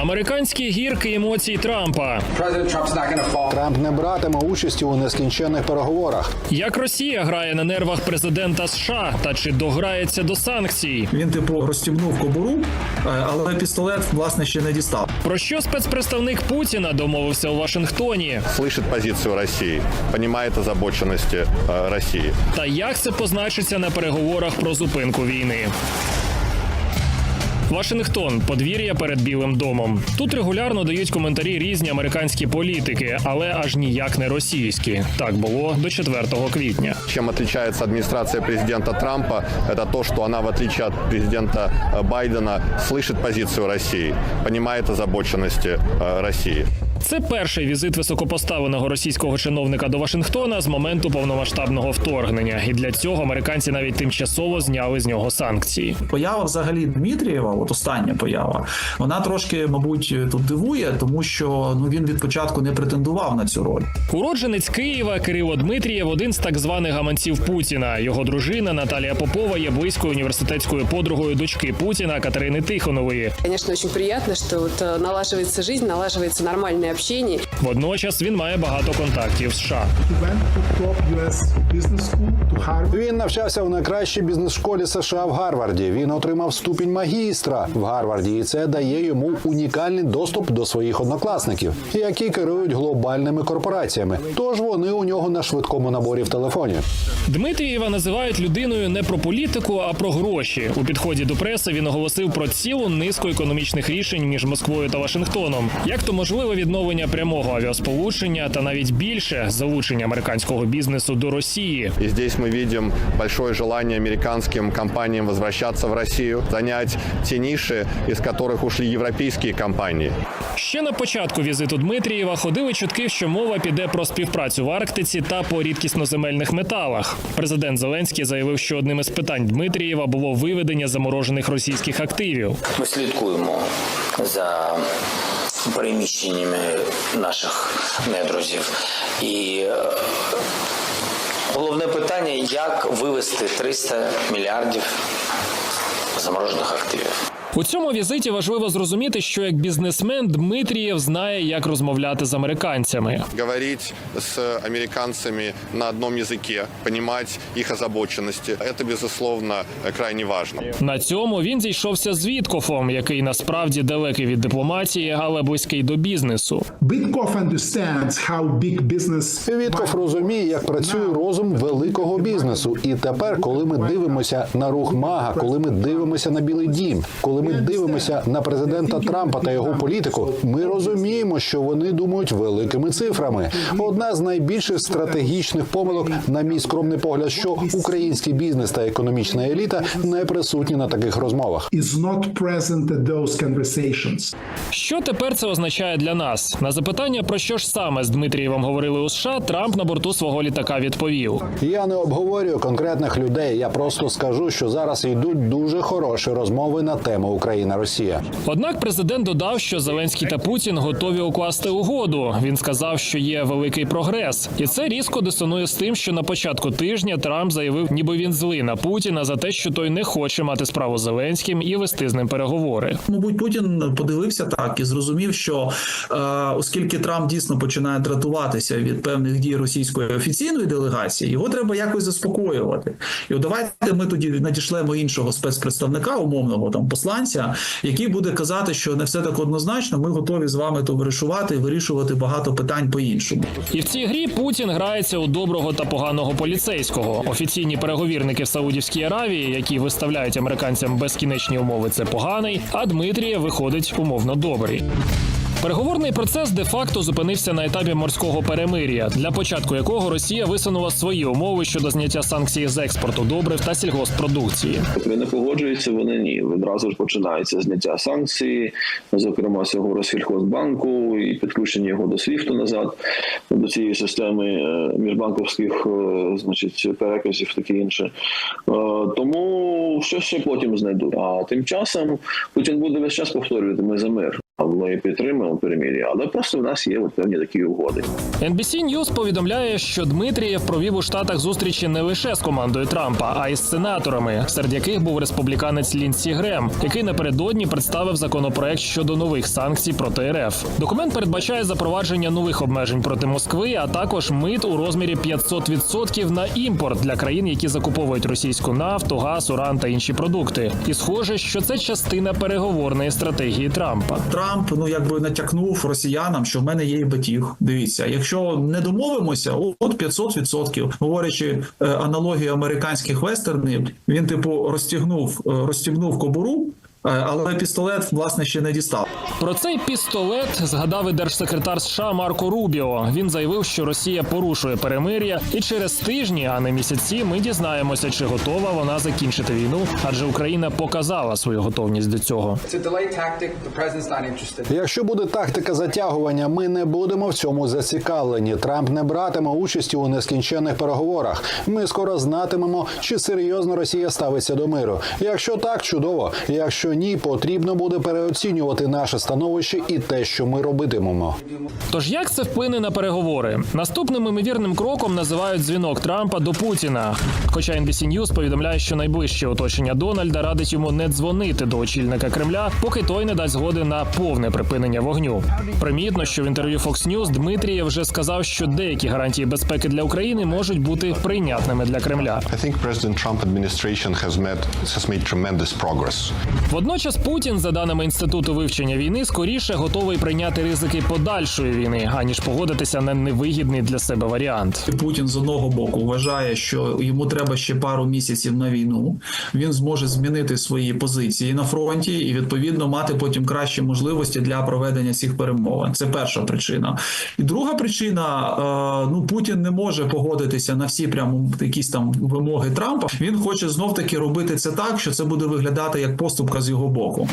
Американські гірки емоцій Трампа. Трамп не братиме участі у нескінченних переговорах. Як Росія грає на нервах президента США та чи дограється до санкцій? Він типу розстібнув кобуру, е, але пістолет власне ще не дістав. Про що спецпредставник Путіна домовився у Вашингтоні? слышит позицию России, понимает озабоченности э, России. Та як це позначиться на переговорах про зупинку війни? Вашингтон подвір'я перед Білим домом. Тут регулярно дають коментарі різні американські політики, але аж ніяк не російські. Так було до 4 квітня. Чем отличается администрация президента Трампа, это то, что она, в отличие от президента э, Байдена, слышит позицию России, понимает озабоченности э, России. Це перший візит високопоставленого російського чиновника до Вашингтона з моменту повномасштабного вторгнення, і для цього американці навіть тимчасово зняли з нього санкції. Поява взагалі Дмитрієва, от остання поява, вона трошки, мабуть, тут дивує, тому що ну він від початку не претендував на цю роль. Уродженець Києва Кирило Дмитрієв один з так званих гаманців Путіна. Його дружина Наталія Попова є близькою університетською подругою дочки Путіна Катерини Тихонової. Конечно, очень приятно, что вот э, налаживается жизнь, налаживается общение. Водночас він має багато контактів США. Він навчався в найкращій бізнес-школі США в Гарварді. Він отримав ступінь магістра в Гарварді, і це дає йому унікальний доступ до своїх однокласників, які керують глобальними корпораціями. Тож вони у нього на швидкому наборі в телефоні. Дмитрієва називають людиною не про політику, а про гроші. У підході до преси він оголосив про цілу низку економічних рішень між Москвою та Вашингтоном. Як то можливе відновлення прямого авіасполучення та навіть більше залучення американського бізнесу до Росії. И здесь мы видим большое желание американским компаниям возвращаться в Россию, занять те ниши, из которых ушли европейские компании. Ще на початку візиту Дмитрієва ходили чутки, що мова піде про співпрацю в Арктиці та по рідкісноземельних металах. Президент Зеленський заявив, що одним із питань Дмитрієва було виведення заморожених російських активів. Ми слідкуємо за переміщеннями наших недрузів. І е, головне питання, як вивести 300 мільярдів заморожених активів. У цьому візиті важливо зрозуміти, що як бізнесмен Дмитрієв знає, як розмовляти з американцями. Говорить с американцами на одном языке, понимать их озабоченности, это, безусловно, крайне важно. На цьому він зійшовся з Віткофом, який насправді далекий від дипломатії, але близький до бізнесу. Вітков розуміє, як працює розум великого бізнесу. І тепер, коли ми дивимося на рух Мага, коли ми дивимося на Білий Дім, коли ми дивимося на президента Трампа та його політику, ми розуміємо, що вони думають великими цифрами. Одна з найбільших стратегічних помилок, на мій скромний погляд, що український бізнес та економічна еліта не присутні на таких розмовах. Що тепер це означає для нас? На запитання про що ж саме з Дмитрієвим говорили у США, Трамп на борту свого літака відповів: Я не обговорюю конкретних людей. Я просто скажу, що зараз йдуть дуже хороші розмови на тему Україна Росія. Однак президент додав, що Зеленський та Путін готові укласти угоду. Він сказав, що є великий прогрес, і це різко дисонує з тим, що на початку тижня Трамп заявив, ніби він злий на Путіна за те, що той не хоче мати справу з Зеленським і вести з ним переговори. Мабуть, Путін подивився так і зрозумів, що е, оскільки Трамп дійсно починає дратуватися від певних дій російської офіційної делегації, його треба якось заспокоювати. І от давайте ми тоді надішлемо іншого спецпредставника, умовного там посланця, який буде казати, що не все так однозначно. Ми готові з вами товаришувати і вирішувати багато питань по іншому. І в цій грі Путін грається у доброго та поганого поліцейського. Офіційні переговірники в Саудівській Аравії, які виставляють американцям безкінечні умови, це поганий. А Дмитрія виходить умовно добрий. Переговорний процес де-факто зупинився на етапі морського перемир'я, для початку якого Росія висунула свої умови щодо зняття санкцій з експорту добрив та сільгоспродукції. Коли не погоджуються, вони ні. Відразу ж починається зняття санкцій, зокрема цього Россельхозбанку і підключення його до СВІФТу назад до цієї системи е, міжбанковських е, значить переказів, таке інше. Е, Тому що ще потім знайдуть. А тим часом Путін буде весь час повторювати ми за мир. Ми підтримуємо перемир'я, але просто в нас є от певні такі угоди. NBC News повідомляє, що Дмитрієв провів у штатах зустрічі не лише з командою Трампа, а й з сенаторами, серед яких був республіканець Лінсі Грем, який напередодні представив законопроект щодо нових санкцій проти РФ. Документ передбачає запровадження нових обмежень проти Москви, а також мит у розмірі 500% на імпорт для країн, які закуповують російську нафту, газ, уран та інші продукти. І схоже, що це частина переговорної стратегії Трампа. Трамп ну якби натякнув росіянам, що в мене є і батіг. Дивіться, якщо не домовимося, от 500%. Говорячи е, аналогію американських вестернів, він типу розтягнув, е, розтягнув кобуру, але пістолет власне ще не дістав. Про цей пістолет згадав і держсекретар США Марко Рубіо. Він заявив, що Росія порушує перемир'я, і через тижні, а не місяці, ми дізнаємося, чи готова вона закінчити війну, адже Україна показала свою готовність до цього. Якщо буде тактика затягування, ми не будемо в цьому зацікавлені. Трамп не братиме участі у нескінченних переговорах. Ми скоро знатимемо, чи серйозно Росія ставиться до миру. Якщо так, чудово. Якщо ні, потрібно буде переоцінювати наше становище і те, що ми робитимемо. Тож як це вплине на переговори? Наступним імовірним кроком називають дзвінок Трампа до Путіна. Хоча NBC News повідомляє, що найближче оточення Дональда радить йому не дзвонити до очільника Кремля, поки той не дасть згоди на повне припинення вогню. Примітно, що в інтерв'ю Fox News Дмитрієв вже сказав, що деякі гарантії безпеки для України можуть бути прийнятними для Кремля. I think President Trump administration has made has made tremendous progress. Водночас Путін, за даними інституту вивчення війни, скоріше готовий прийняти ризики подальшої війни, аніж погодитися на невигідний для себе варіант. Путін з одного боку вважає, що йому треба ще пару місяців на війну. Він зможе змінити свої позиції на фронті і відповідно мати потім кращі можливості для проведення цих перемовин. Це перша причина. І друга причина: е, ну Путін не може погодитися на всі прямо якісь там вимоги Трампа. Він хоче знов таки робити це так, що це буде виглядати як поступка з його боку.